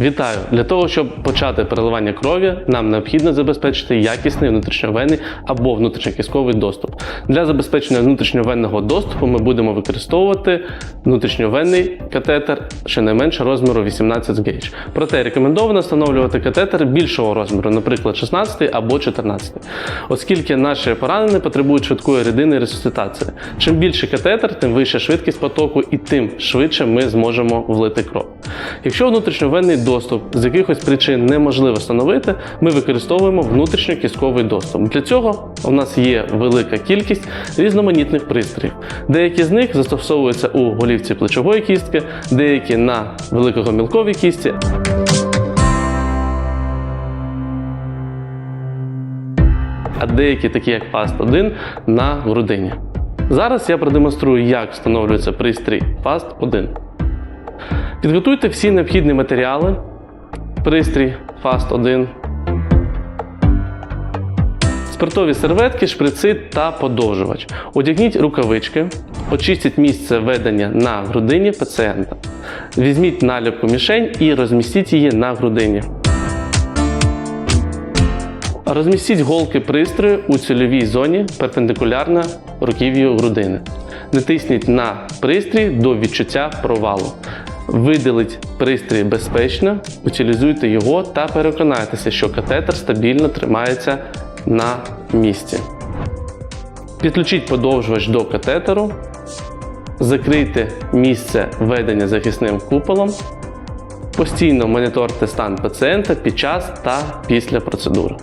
Вітаю! Для того, щоб почати переливання крові, нам необхідно забезпечити якісний внутрішньовенний або внутрішньокістковий доступ. Для забезпечення внутрішньовенного доступу ми будемо використовувати внутрішньовенний катетер щонайменше розміру 18 гейдж. Проте рекомендовано встановлювати катетер більшого розміру, наприклад, 16 або 14, оскільки наші поранені потребують швидкої рідини ресусцитації. Чим більше катетер, тим вища швидкість потоку і тим швидше ми зможемо влити кров. Якщо внутрішньовенний доступ з якихось причин неможливо встановити, ми використовуємо внутрішньокістковий доступ. Для цього у нас є велика кількість різноманітних пристроїв. Деякі з них застосовуються у голівці плечової кістки, деякі на великогомілковій кісті. А деякі, такі як FAST-1, на грудині. Зараз я продемонструю, як встановлюється пристрій FAST-1. Підготуйте всі необхідні матеріали, пристрій FAST-1, спиртові серветки, шприци та подовжувач. Одягніть рукавички, очистіть місце ведення на грудині пацієнта. Візьміть наліпку мішень і розмістіть її на грудині. Розмістіть голки пристрою у цільовій зоні перпендикулярно руків'ю грудини. Натисніть на пристрій до відчуття провалу. Видаліть пристрій безпечно, утилізуйте його та переконайтеся, що катетер стабільно тримається на місці. Підключіть подовжувач до катетеру, закрийте місце ведення захисним куполом, постійно моніторте стан пацієнта під час та після процедури.